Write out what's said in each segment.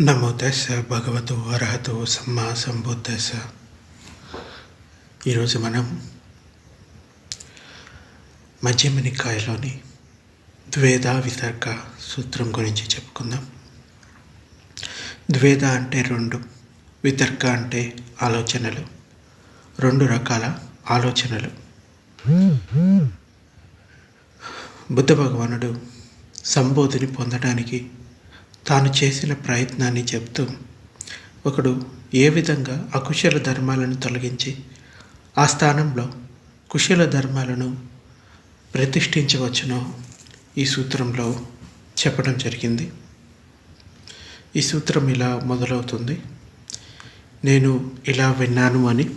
నమో భగవతు అర్హత సమ్మా సంబుద్ధస్స ఈరోజు మనం మధ్యమ నికాయలోని ద్వేద వితర్క సూత్రం గురించి చెప్పుకుందాం. ద్వేద అంటే రెండు వితర్క అంటే ఆలోచనలు. రెండు రకాల ఆలోచనలు. బుద్ధ భగవానుడు సంబోధిని పొందడానికి తాను చేసిన ప్రయత్నాన్ని చెప్తూ ఒకడు ఏ విధంగా అకుశల ధర్మాలను తొలగించి ఆ స్థానంలో కుశల ధర్మాలను ప్రతిష్ఠించవచ్చునో ఈ సూత్రంలో చెప్పడం జరిగింది. ఈ సూత్రం ఇలా మొదలవుతుంది. నేను ఇలా విన్నాను అని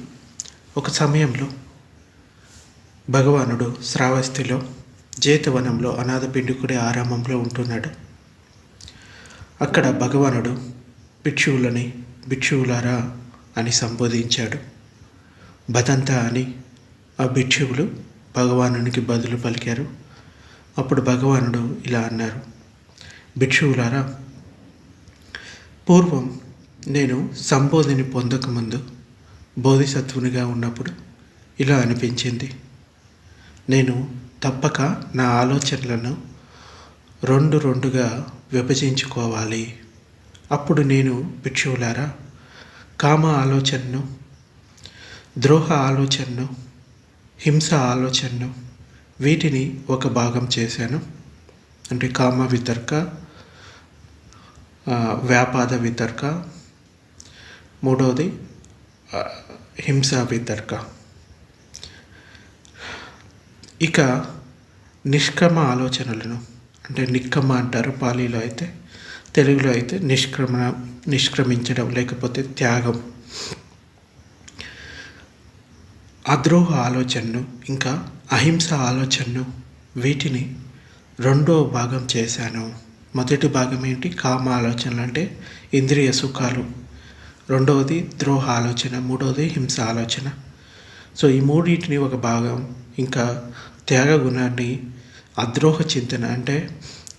ఒక సమయంలో భగవానుడు శ్రావస్తిలో జేతవనంలో అనాథ పిండుకుడి ఆరామంలో ఉంటున్నాడు. అక్కడ భగవానుడు భిక్షువులని భిక్షువులారా అని సంబోధించాడు. భదంత అని ఆ భిక్షువులు భగవానునికి బదులు పలికారు. అప్పుడు భగవానుడు ఇలా అన్నారు భిక్షువులారా పూర్వం నేను సంబోధిని పొందకముందు బోధిసత్వునిగా ఉన్నప్పుడు ఇలా అనిపించింది. నేను తప్పక నా ఆలోచనలను రెండు రెండుగా విభజించుకోవాలి. అప్పుడు నేను భిక్షువులారా కామ ఆలోచనను ద్రోహ ఆలోచనను హింస ఆలోచనను వీటిని ఒక భాగం చేశాను. అంటే కామ వితర్క వ్యాపాద వితర్క మూడవది హింస వితర్క. ఇక నిష్క్రమ ఆలోచనలను అంటే నిక్కమ్మ అంటారు పాలీలో అయితే తెలుగులో అయితే నిష్క్రమణ నిష్క్రమించడం లేకపోతే త్యాగం. అద్రోహ ఆలోచనను ఇంకా అహింస ఆలోచనను వీటిని రెండో భాగం చేశాను. మొదటి భాగం ఏంటి? కామ ఆలోచనలు అంటే ఇంద్రియ సుఖాలు. రెండవది ద్రోహ ఆలోచన మూడవది హింస ఆలోచన. సో ఈ మూడింటిని ఒక భాగం ఇంకా త్యాగ గుణాన్ని అద్రోహ చింతన అంటే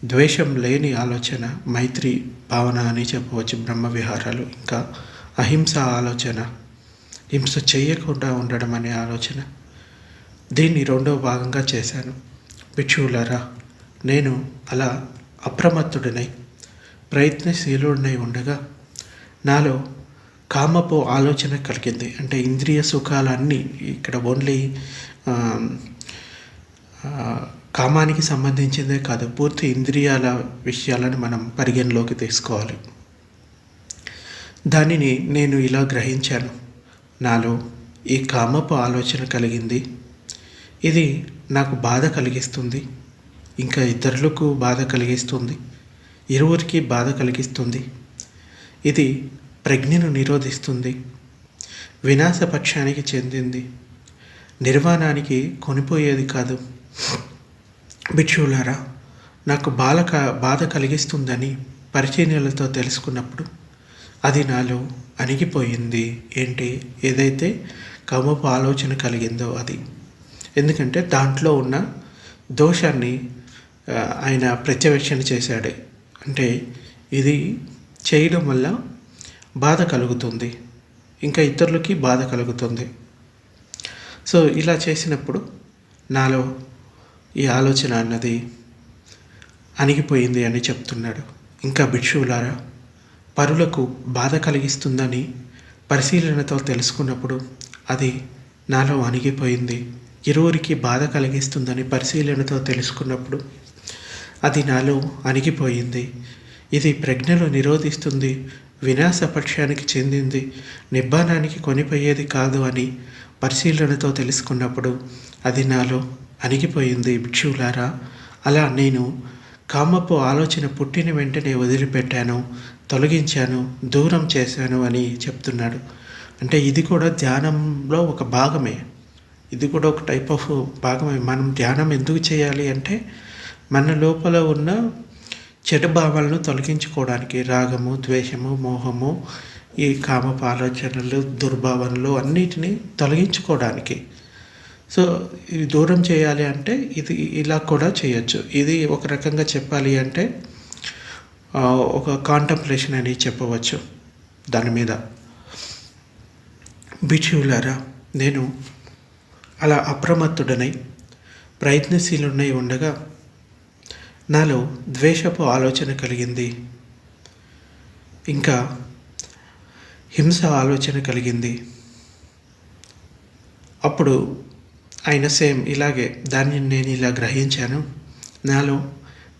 ద్వేషం లేని ఆలోచన మైత్రి భావన అని చెప్పవచ్చు బ్రహ్మ విహారాలు. ఇంకా అహింస ఆలోచన హింస చేయకుండా ఉండడం అనే ఆలోచన. దీన్ని రెండవ భాగంగా చేశాను. భిక్షువులారా నేను అలా అప్రమత్తుడినై ప్రయత్నశీలుడినై ఉండగా నాలో కామపు ఆలోచన కలిగింది. అంటే ఇంద్రియ సుఖాలన్నీ ఇక్కడ ఓన్లీ కామానికి సంబంధించిందే కాదు పూర్తి ఇంద్రియాల విషయాలను మనం పరిగణలోకి తీసుకోవాలి. దానిని నేను ఇలా గ్రహించాను. నాలో ఈ కామపు ఆలోచన కలిగింది. ఇది నాకు బాధ కలిగిస్తుంది. ఇంకా ఇతరులకు బాధ కలిగిస్తుంది. ఇరువురికి బాధ కలిగిస్తుంది. ఇది ప్రజ్ఞను నిరోధిస్తుంది. వినాశపక్షానికి చెందింది. నిర్వాణానికి కొనిపోయేది కాదు. భిక్షువులారా నాకు బాలక బాధ కలిగిస్తుందని పరిచర్యలతో తెలుసుకున్నప్పుడు అది నాలో అణిగిపోయింది ఏంటి? ఏదైతే కమపు ఆలోచన కలిగిందో అది. ఎందుకంటే దాంట్లో ఉన్న దోషాన్ని ఆయన ప్రత్యవేక్షణ చేశాడే. అంటే ఇది చేయడం వల్ల బాధ కలుగుతుంది. ఇంకా ఇతరులకి బాధ కలుగుతుంది. సో ఇలా చేసినప్పుడు నాలో ఈ ఆలోచన అన్నది అణిగిపోయింది అని చెప్తున్నాడు. ఇంకా భిక్షువులారా పరులకు బాధ కలిగిస్తుందని పరిశీలనతో తెలుసుకున్నప్పుడు అది నాలో అణిగిపోయింది. ఇరువురికి బాధ కలిగిస్తుందని పరిశీలనతో తెలుసుకున్నప్పుడు అది నాలో అణిగిపోయింది. ఇది ప్రజ్ఞలు నిరోధిస్తుంది వినాశపక్షానికి చెందింది నిబ్బానానికి కొనిపోయేది కాదు అని పరిశీలనతో తెలుసుకున్నప్పుడు అది నాలో అణిగిపోయింది భిక్షువులారా. అలా నేను కామపు ఆలోచన పుట్టిన వెంటనే వదిలిపెట్టాను తొలగించాను దూరం చేశాను అని చెప్తున్నాడు. అంటే ఇది కూడా ధ్యానంలో ఒక భాగమే. ఇది కూడా ఒక టైప్ ఆఫ్ భాగమే. మనం ధ్యానం ఎందుకు చేయాలి అంటే మన లోపల ఉన్న చెడు భావాలను తొలగించుకోవడానికి రాగము ద్వేషము మోహము ఈ కామపు ఆలోచనలు దుర్భావనలు అన్నిటినీ తొలగించుకోవడానికి సో ఇది దూరం చేయాలి అంటే ఇది ఇలా కూడా చేయొచ్చు. ఇది ఒక రకంగా చెప్పాలి అంటే ఒక కాంటంప్లేషన్ అని చెప్పవచ్చు దాని మీద. బిచ్యులారా నేను అలా అప్రమత్తుడనై ప్రయత్నశీలునై ఉండగా నాలో ద్వేషపు ఆలోచన కలిగింది. ఇంకా హింస ఆలోచన కలిగింది. అప్పుడు ఆయన సేమ్ ఇలాగే దాన్ని నేను ఇలా గ్రహించాను. నాలో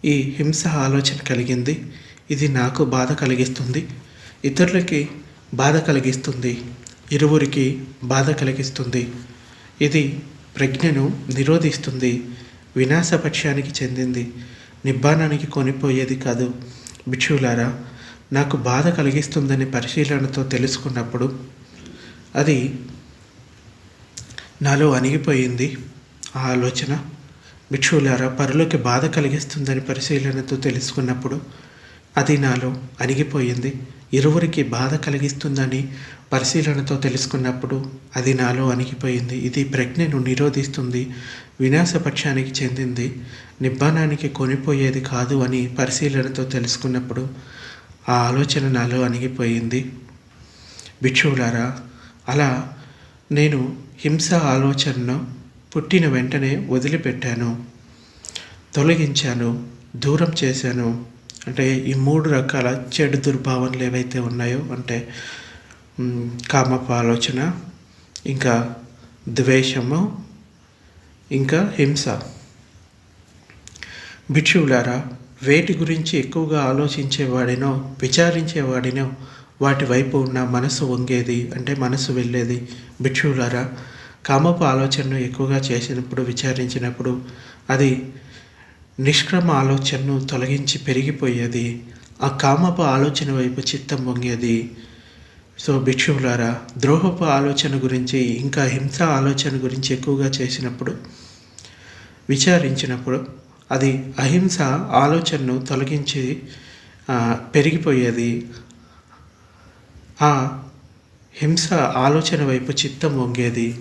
ఈ హింస ఆలోచన కలిగింది. ఇది నాకు బాధ కలిగిస్తుంది. ఇతరులకి బాధ కలిగిస్తుంది. ఇరువురికి బాధ కలిగిస్తుంది. ఇది ప్రజ్ఞను నిరోధిస్తుంది. వినాశపక్షానికి చెందింది. నిబ్బానానికి కొనిపోయేది కాదు. భిక్షువులారా నాకు బాధ కలిగిస్తుందని పరిశీలనతో తెలుసుకున్నప్పుడు అది నాలో అణిగిపోయింది ఆ ఆలోచన. భిక్షువులారా పరులోకి బాధ కలిగిస్తుందని పరిశీలనతో తెలుసుకున్నప్పుడు అది నాలో అణిగిపోయింది. ఇరువురికి బాధ కలిగిస్తుందని పరిశీలనతో తెలుసుకున్నప్పుడు అది నాలో అణిగిపోయింది. ఇది ప్రజ్ఞను నిరోధిస్తుంది వినాశపక్షానికి చెందింది నిబ్బానానికి కొనిపోయేది కాదు అని పరిశీలనతో తెలుసుకున్నప్పుడు ఆ ఆలోచన నాలో అణిగిపోయింది. భిక్షువులారా అలా నేను హింస ఆలోచనను పుట్టిన వెంటనే వదిలిపెట్టాను తొలగించాను దూరం చేశాను. అంటే ఈ మూడు రకాల చెడు దుర్భావనలు ఏవైతే ఉన్నాయో అంటే మ్, కామపు ఆలోచన ఇంకా ద్వేషము ఇంకా హింస. భిక్షువులారా వేటి గురించి ఎక్కువగా ఆలోచించేవాడినో విచారించేవాడినో వాటి వైపు ఉన్న మనసు వంగేది అంటే మనసు వెళ్ళేది భిక్షువులారా కామపు ఆలోచనను ఎక్కువగా చేసినప్పుడు విచారించినప్పుడు అది నిష్క్రమ ఆలోచనను తొలగించి పెరిగిపోయేది. ఆ కామపు ఆలోచన వైపు చిత్తం పొంగేది సో భిక్షువులారా ద్రోహపు ఆలోచన గురించి ఇంకా హింస ఆలోచన గురించి ఎక్కువగా చేసినప్పుడు విచారించినప్పుడు అది అహింస ఆలోచనను తొలగించి పెరిగిపోయేది. ఆ హింస ఆలోచన వైపు చిత్తం వంగేది.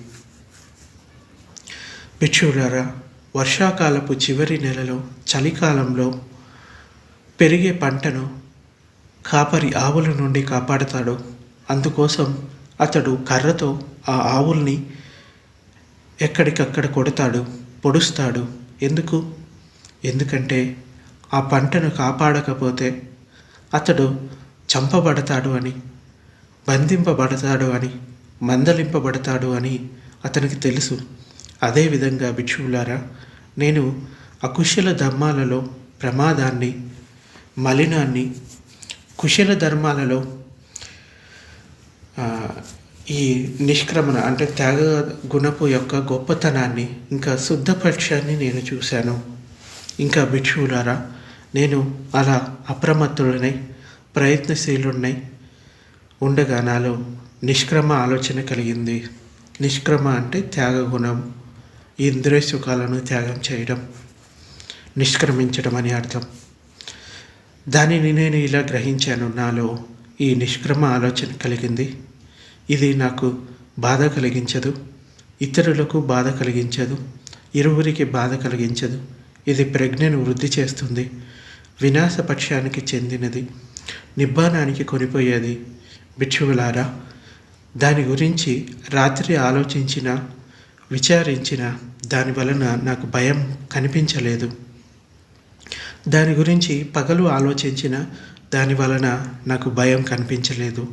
భిక్షువులారా వర్షాకాలపు చివరి నెలలో చలికాలంలో పెరిగే పంటను కాపరి ఆవుల నుండి కాపాడతాడు. అందుకోసం అతడు కర్రతో ఆ ఆవుల్ని ఎక్కడికక్కడ కొడతాడు పొడుస్తాడు. ఎందుకు? ఎందుకంటే ఆ పంటను కాపాడకపోతే అతడు చంపబడతాడు అని బంధింపబడతాడు అని మందలింపబడతాడు అని అతనికి తెలుసు. అదేవిధంగా భిక్షువులారా నేను అకుశల ధర్మాలలో ప్రమాదాన్ని మలినాన్ని కుశల ధర్మాలలో ఈ నిష్క్రమణ అంటే త్యాగ గుణపు యొక్క గొప్పతనాన్ని ఇంకా శుద్ధపక్షాన్ని నేను చూశాను. ఇంకా భిక్షువులారా నేను అలా అప్రమత్తుడనై ప్రయత్నశీలుడినై ఉండగా నాలో నిష్క్రమ ఆలోచన కలిగింది. నిష్క్రమ అంటే త్యాగ గుణం ఇంద్రియ సుఖాలను త్యాగం చేయడం నిష్క్రమించడం అని అర్థం. దానిని నేను ఇలా గ్రహించాను. నాలో ఈ నిష్క్రమ ఆలోచన కలిగింది. ఇది నాకు బాధ కలిగించదు. ఇతరులకు బాధ కలిగించదు. ఇరువురికి బాధ కలిగించదు. ఇది ప్రజ్ఞను వృద్ధి చేస్తుంది. వినాశపక్షానికి చెందినది. నిబ్బానానికి కొనిపోయేది. భిక్షువులారా దాని గురించి రాత్రి ఆలోచించిన విచారించిన దాని వలన నాకు భయం కనిపించలేదు. దాని గురించి పగలు ఆలోచించిన దాని వలన నాకు భయం కనిపించలేదు.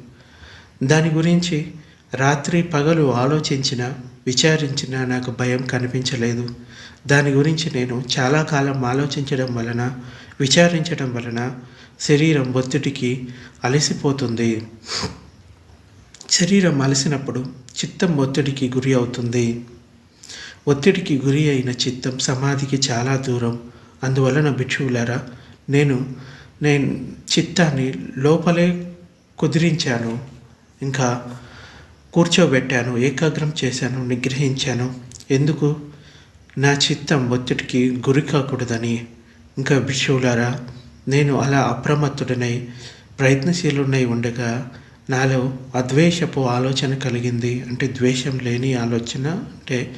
దాని గురించి రాత్రి పగలు ఆలోచించిన విచారించిన నాకు భయం కనిపించలేదు. దాని గురించి నేను చాలా కాలం ఆలోచించడం వలన విచారించడం వలన శరీరం ఒత్తిడికి అలసిపోతుంది. శరీరం అలసినప్పుడు చిత్తం ఒత్తిడికి గురి అవుతుంది. ఒత్తిడికి గురి అయిన చిత్తం సమాధికి చాలా దూరం. అందువలన భిక్షువులారా నేను నేను చిత్తాన్ని లోపలే కుదిరించాను. ఇంకా కూర్చోబెట్టాను ఏకాగ్రం చేశాను నిగ్రహించాను. ఎందుకు? నా చిత్తం ఒత్తిడికి గురి కాకూడదని. ఇంకా భిక్షువులారా నేను అలా అప్రమత్తుడనై ప్రయత్నశీలునై ఉండగా నాలో అద్వేషపు ఆలోచన కలిగింది. అంటే ద్వేషం లేని ఆలోచన అంటే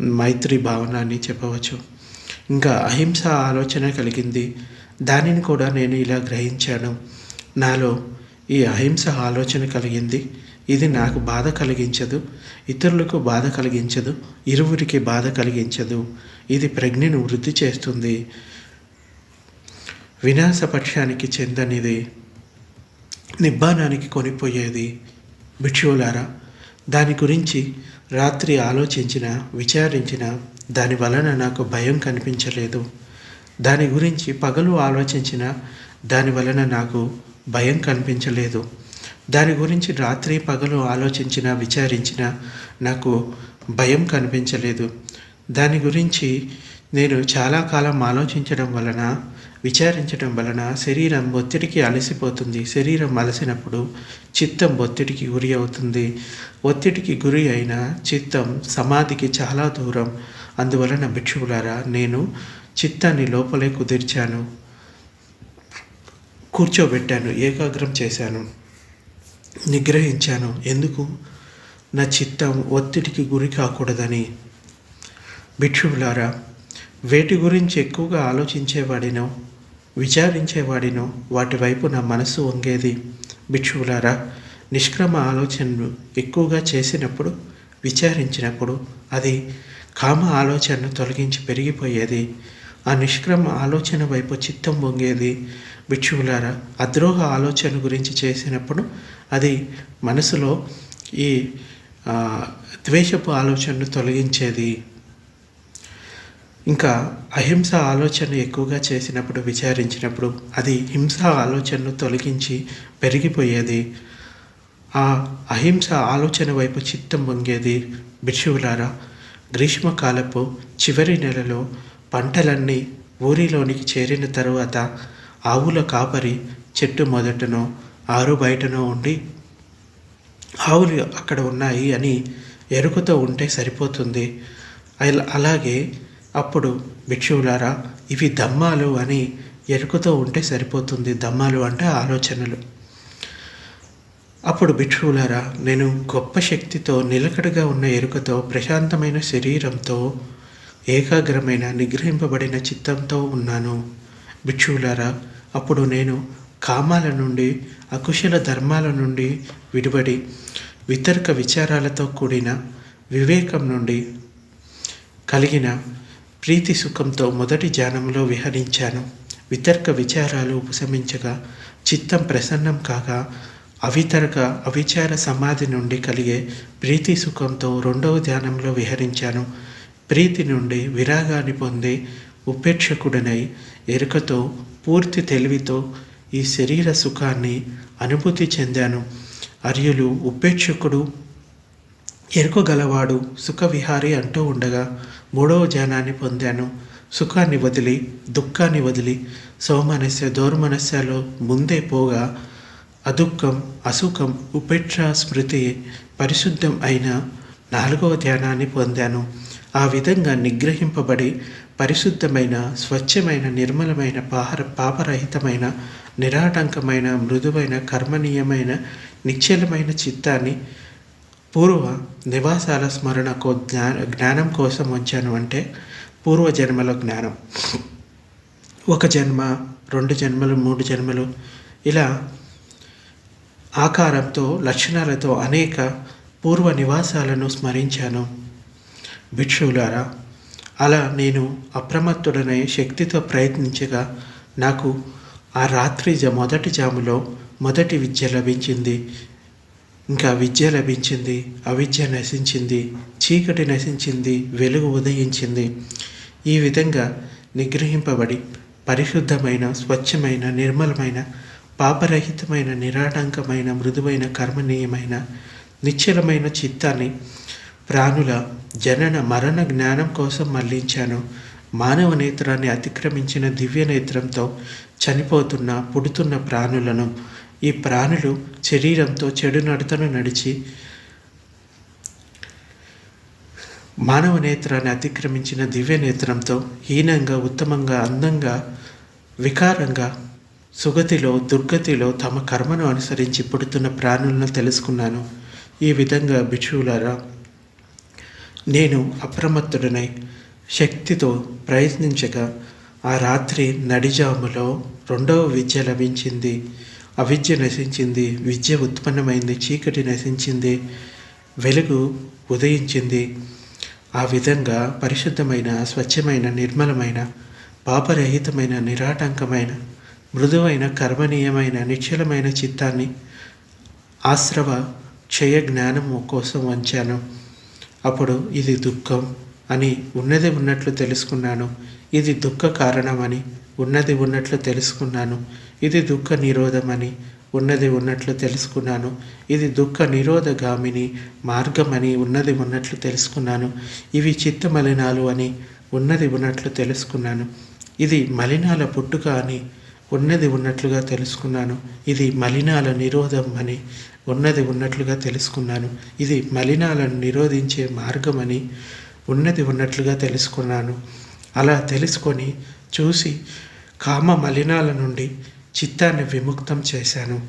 మైత్రి భావన అని చెప్పవచ్చు. ఇంకా అహింస ఆలోచన కలిగింది. దానిని కూడా నేను ఇలా గ్రహించాను. నాలో ఈ అహింస ఆలోచన కలిగింది. ఇది నాకు బాధ కలిగించదు. ఇతరులకు బాధ కలిగించదు. ఇరువురికి బాధ కలిగించదు. ఇది ప్రజ్ఞను వృద్ధి చేస్తుంది. వినాశపక్షానికి చెందనిది. నిబ్బానానికి కొనిపోయేది. భిక్షువులారా దాని గురించి రాత్రి ఆలోచించిన విచారించిన దాని వలన నాకు భయం కనిపించలేదు. దాని గురించి పగలు ఆలోచించిన దాని వలన నాకు భయం కనిపించలేదు. దాని గురించి రాత్రి పగలు ఆలోచించిన విచారించిన నాకు భయం కనిపించలేదు. దాని గురించి నేను చాలా కాలం ఆలోచించడం వలన విచారించడం వలన శరీరం ఒత్తిడికి అలసిపోతుంది. శరీరం అలసినప్పుడు చిత్తం ఒత్తిడికి గురి అవుతుంది. ఒత్తిడికి గురి అయిన చిత్తం సమాధికి చాలా దూరం. అందువలన భిక్షువులారా నేను చిత్తాన్ని లోపలే కుదిర్చాను. కూర్చోబెట్టాను ఏకాగ్రం చేశాను. నిగ్రహించాను. ఎందుకు? నా చిత్తం ఒత్తిడికి గురి కాకూడదని. భిక్షువులారా వేటి గురించి ఎక్కువగా ఆలోచించేవాడినో విచారించేవాడినో వాటి వైపు నా మనసు వంగేది. భిక్షువులారా నిష్క్రమ ఆలోచనను ఎక్కువగా చేసినప్పుడు విచారించినప్పుడు అది కామ ఆలోచనను తొలగించి పెరిగిపోయేది. ఆ నిష్క్రమ ఆలోచన వైపు చిత్తం వంగేది. భిక్షువులారా అద్రోహ ఆలోచన గురించి చేసినప్పుడు అది మనసులో ఈ ద్వేషపు ఆలోచనను తొలగించేది. ఇంకా అహింస ఆలోచన ఎక్కువగా చేసినప్పుడు విచారించినప్పుడు అది హింస ఆలోచనను తొలగించి పెరిగిపోయేది. ఆ అహింస ఆలోచన వైపు చిత్తం వంగేది. భిక్షువులారా గ్రీష్మకాలపు చివరి నెలలో పంటలన్నీ ఊరిలోనికి చేరిన తరువాత ఆవుల కాపరి చెట్టు మొదటనో ఆరు బయటనో ఉండి ఆవులు అక్కడ ఉన్నాయి అని ఎరుకతో ఉంటే సరిపోతుంది. అలాగే అప్పుడు భిక్షువులారా ఇవి దమ్మాలు అని ఎరుకతో ఉంటే సరిపోతుంది దమ్మాలు అంటే ఆలోచనలు. అప్పుడు భిక్షువులారా నేను గొప్ప శక్తితో నిలకడగా ఉన్న ఎరుకతో ప్రశాంతమైన శరీరంతో ఏకాగ్రమైన నిగ్రహింపబడిన చిత్తంతో ఉన్నాను. భిక్షువులారా అప్పుడు నేను కామాల నుండి అకుశల ధర్మాల నుండి విడిపడి వితర్క విచారాలతో కూడిన వివేకం నుండి కలిగిన ప్రీతి సుఖంతో మొదటి ధ్యానంలో విహరించాను. వితర్క విచారాలు ఉపశమించగా చిత్తం ప్రసన్నం కాగా అవితర్క అవిచార సమాధి నుండి కలిగే ప్రీతి సుఖంతో రెండవ ధ్యానంలో విహరించాను. ప్రీతి నుండి విరాగాన్ని పొంది ఉపేక్షకుడనై ఎరుకతో పూర్తి తెలివితో ఈ శరీర సుఖాన్ని అనుభూతి చెందాను. అర్యులు ఉపేక్షకుడు ఎరుకగలవాడు సుఖవిహారి అంటూ ఉండగా మూడవ ధ్యానాన్ని పొందాను. సుఖాన్ని వదిలి దుఃఖాన్ని వదిలి సౌమనస్య దౌర్మనస్యలో ముందే పోగా అదుఃఖం అసుఖం ఉపేక్ష స్మృతి పరిశుద్ధం అయిన నాలుగవ ధ్యానాన్ని పొందాను. ఆ విధంగా నిగ్రహింపబడి పరిశుద్ధమైన స్వచ్ఛమైన నిర్మలమైన పాహర పాపరహితమైన నిరాటంకమైన మృదువైన కర్మనీయమైన నిశ్చలమైన చిత్తాన్ని పూర్వ నివాసాల స్మరణకు జ్ఞా జ్ఞానం కోసం వచ్చాను అంటే పూర్వజన్మల జ్ఞానం. ఒక జన్మ రెండు జన్మలు మూడు జన్మలు ఇలా ఆకారంతో లక్షణాలతో అనేక పూర్వ నివాసాలను స్మరించాను. భిక్షువులారా అలా నేను అప్రమత్తుడనే శక్తితో ప్రయత్నించగా నాకు ఆ రాత్రి జ మొదటి జాములో మొదటి విద్య లభించింది. ఇంకా విద్య లభించింది అవిద్య నశించింది చీకటి నశించింది వెలుగు ఉదయించింది. ఈ విధంగా నిగ్రహింపబడి పరిశుద్ధమైన స్వచ్ఛమైన నిర్మలమైన పాపరహితమైన నిరాటంకమైన మృదువైన కర్మనీయమైన నిశ్చలమైన చిత్తాన్ని ప్రాణుల జనన మరణ జ్ఞానం కోసం మళ్ళించాను. మానవ నేత్రాన్ని అతిక్రమించిన దివ్య నేత్రంతో చనిపోతున్న పుడుతున్న ప్రాణులను ఈ ప్రాణులు శరీరంతో చెడు నడతను నడిచి మానవ నేత్రాన్ని అతిక్రమించిన దివ్య నేత్రంతో హీనంగా ఉత్తమంగా అందంగా వికారంగా సుగతిలో దుర్గతిలో తమ కర్మను అనుసరించి పుడుతున్న ప్రాణులను తెలుసుకున్నాను. ఈ విధంగా భిక్షువులారా నేను అప్రమత్తుడనై శక్తితో ప్రయత్నించగా ఆ రాత్రి నడిజాములో రెండవ విద్య లభించింది. అవిద్య నశించింది విద్య ఉత్పన్నమైంది చీకటి నశించింది వెలుగు ఉదయించింది. ఆ విధంగా పరిశుద్ధమైన స్వచ్ఛమైన నిర్మలమైన పాపరహితమైన నిరాటంకమైన మృదువైన కర్మనీయమైన నిశ్చలమైన చిత్తాన్ని ఆశ్రవ క్షయ జ్ఞానము కోసం వంచాను. అప్పుడు ఇది దుఃఖం అని ఉన్నది ఉన్నట్లు తెలుసుకున్నాను. ఇది దుఃఖ కారణమని ఉన్నది ఉన్నట్లు తెలుసుకున్నాను. ఇది దుఃఖ నిరోధమని ఉన్నది ఉన్నట్లు తెలుసుకున్నాను. ఇది దుఃఖ నిరోధగామిని మార్గమని ఉన్నది ఉన్నట్లు తెలుసుకున్నాను. ఇవి చిత్త మలినాలు అని ఉన్నది ఉన్నట్లు తెలుసుకున్నాను. ఇది మలినాల పుట్టుక అని ఉన్నది ఉన్నట్లుగా తెలుసుకున్నాను. ఇది మలినాల నిరోధం అని ఉన్నది ఉన్నట్లుగా తెలుసుకున్నాను. ఇది మలినాలను నిరోధించే మార్గమని ఉన్నది ఉన్నట్లుగా తెలుసుకున్నాను. అలా తెలుసుకొని చూసి కామ మలినాల నుండి చిత్తాన్ని విముక్తం చేశాను.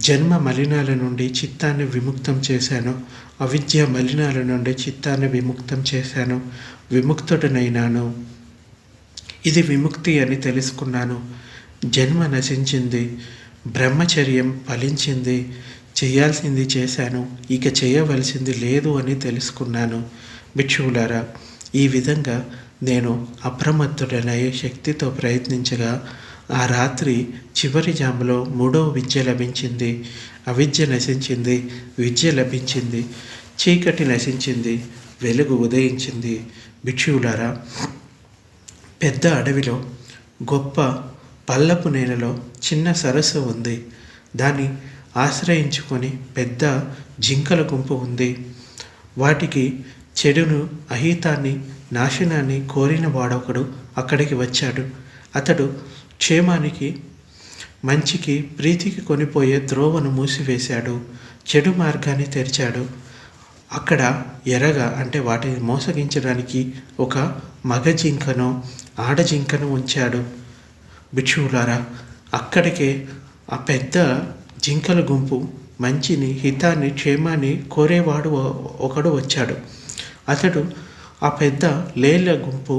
జన్మ మలినాల నుండి చిత్తాన్ని విముక్తం చేశాను. అవిద్య మలినాల నుండి చిత్తాన్ని విముక్తం చేశాను. విముక్తుడనైనాను. ఇది విముక్తి అని తెలుసుకున్నాను. జన్మ నశించింది. బ్రహ్మచర్యం ఫలించింది. చేయాల్సింది చేశాను. ఇక చేయవలసింది లేదు అని తెలుసుకున్నాను. భిక్షువులారా ఈ విధంగా నేను అప్రమత్తుడనయ్యే శక్తితో ప్రయత్నించగా ఆ రాత్రి చివరి జాములో మూడవ విద్య లభించింది. అవిద్య నశించింది. విద్య లభించింది. చీకటి నశించింది. వెలుగు ఉదయించింది. భిక్షువులారా పెద్ద అడవిలో గొప్ప పల్లపు నేలలో చిన్న సరస్సు ఉంది. దాన్ని ఆశ్రయించుకొని పెద్ద జింకల గుంపు ఉంది. వాటికి చెడును అహితాన్ని నాశనాన్ని కోరిన వాడొకడు అక్కడికి వచ్చాడు. అతడు క్షేమానికి మంచికి ప్రీతికి కొనిపోయే ద్రోవను మూసివేశాడు చెడు మార్గాన్ని తెరిచాడు. అక్కడ ఎరగా అంటే వాటిని మోసగించడానికి ఒక మగ జింకను ఆడ జింకను ఉంచాడు. భిక్షువులారా అక్కడికే ఆ పెద్ద జింకల గుంపు మంచిని హితాన్ని క్షేమాన్ని కోరేవాడు ఒకడు వచ్చాడు. అతడు ఆ పెద్ద లేళ్ళ గుంపు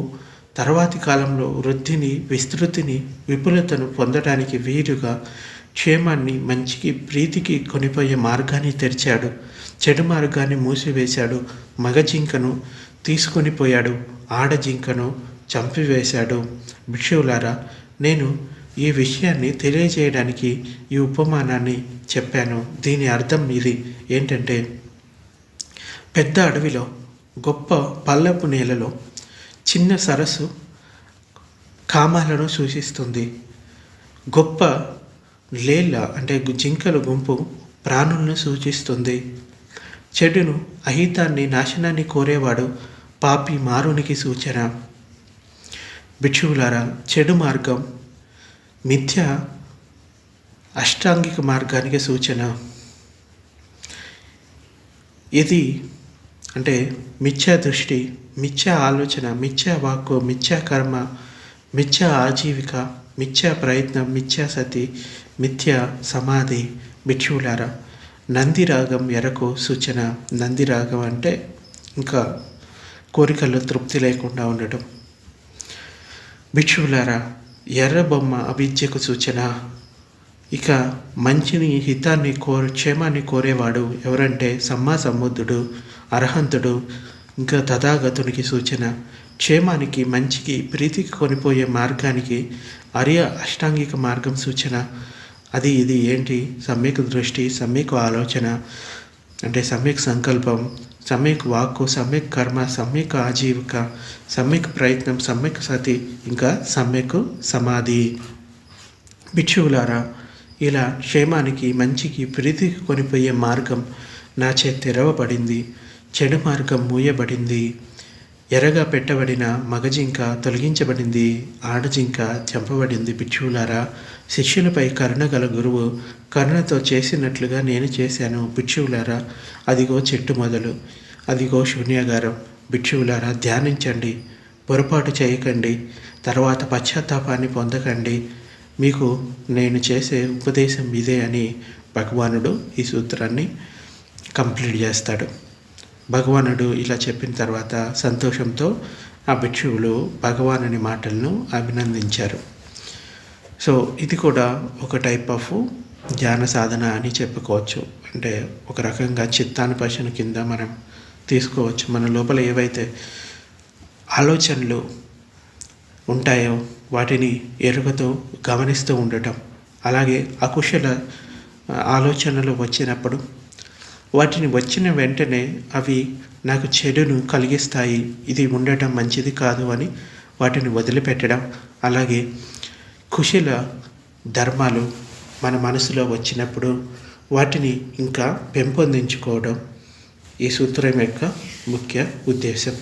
తర్వాతి కాలంలో వృద్ధిని విస్తృతిని విపులతను పొందడానికి వీలుగా క్షేమాన్ని మంచికి ప్రీతికి కొనిపోయే మార్గాన్ని తెరిచాడు. చెడు మార్గాన్ని మూసివేశాడు. మగ జింకను తీసుకొని పోయాడు. ఆడ జింకను చంపివేశాడు. భిక్షువులారా నేను ఈ విషయాన్ని తెలియజేయడానికి ఈ ఉపమానాన్ని చెప్పాను. దీని అర్థం ఇది. ఏంటంటే పెద్ద అడవిలో గొప్ప పల్లపు నేలలో చిన్న సరస్సు కామాలను సూచిస్తుంది. గొప్ప లేళ్ళ అంటే జింకల గుంపు ప్రాణులను సూచిస్తుంది. చెడును అహితాన్ని నాశనాన్ని కోరేవాడు పాపి మారునికి సూచన. భిక్షువులారా చెడు మార్గం మిథ్య అష్టాంగిక మార్గానికి సూచన. ఇది అంటే మిథ్యా దృష్టి మిథ్యా ఆలోచన మిథ్యా వాక్కు మిథ్యా కర్మ మిథ్యా ఆజీవిక మిథ్యా ప్రయత్నం మిథ్యా సతి మిథ్యా సమాధి. భిక్షువులారా నందిరాగం ఎరకు సూచన. నందిరాగం అంటే ఇంకా కోరికల్లో తృప్తి లేకుండా ఉండటం. భిక్షువులారా ఎర్ర బొమ్మ అవిద్యకు సూచన. ఇక మంచిని హితాన్ని కోరు క్షేమాన్ని కోరేవాడు ఎవరంటే సమ్మా సమ్ముద్ధుడు అర్హంతుడు ఇంకా తథాగతునికి సూచన క్షేమానికి మంచికి ప్రీతికి కొనిపోయే మార్గానికి అరియ అష్టాంగిక మార్గం సూచన. అది ఇది ఏంటి? సమ్యక్ దృష్టి సమ్యక్ ఆలోచన. అంటే సమ్యక్ సంకల్పం సమ్యక్ వాక్కు సమ్యక్ కర్మ సమ్యక్ ఆజీవిక సమ్యక్ ప్రయత్నం సమ్యక్ సతి ఇంకా సమ్యక్ సమాధి. భిక్షువులారా ఇలా క్షేమానికి మంచికి ప్రీతికి కొనిపోయే మార్గం నా చే తెరవబడింది చెడు మార్గం మూయబడింది. ఎర్రగా పెట్టబడిన మగజింక తొలగించబడింది. ఆడజింక చంపబడింది. పిచ్చువులారా శిష్యులపై కరుణ గల గురువు కరుణతో చేసినట్లుగా నేను చేశాను. పిచ్చువులారా అదిగో చెట్టు మొదలు. అదిగో శూన్యాగారం. భిక్షువులారా ధ్యానించండి. పొరపాటు చేయకండి. తర్వాత పశ్చాత్తాపాన్ని పొందకండి. మీకు నేను చేసే ఉపదేశం ఇదే అని భగవానుడు ఈ సూత్రాన్ని కంప్లీట్ చేస్తాడు. భగవానుడు ఇలా చెప్పిన తర్వాత సంతోషంతో ఆ భిక్షువులు భగవానుని మాటలను అభినందించారు. సో ఇది కూడా ఒక టైప్ ఆఫ్ ధ్యాన సాధన అని చెప్పుకోవచ్చు. అంటే ఒక రకంగా చిత్తానుపశన కింద మనం తీసుకోవచ్చు. మన లోపల ఏవైతే ఆలోచనలు ఉంటాయో వాటిని ఎరుగతో గమనిస్తూ ఉండటం అలాగే అకుశల ఆలోచనలు వచ్చినప్పుడు వాటిని వచ్చిన వెంటనే అవి నాకు చెడును కలిగిస్తాయి. ఇది ఉండటం మంచిది కాదు అని వాటిని వదిలిపెట్టడం. అలాగే కుశల ధర్మాలు మన మనసులో వచ్చినప్పుడు వాటిని ఇంకా పెంపొందించుకోవడం ఈ సూత్రం యొక్క ముఖ్య ఉద్దేశం.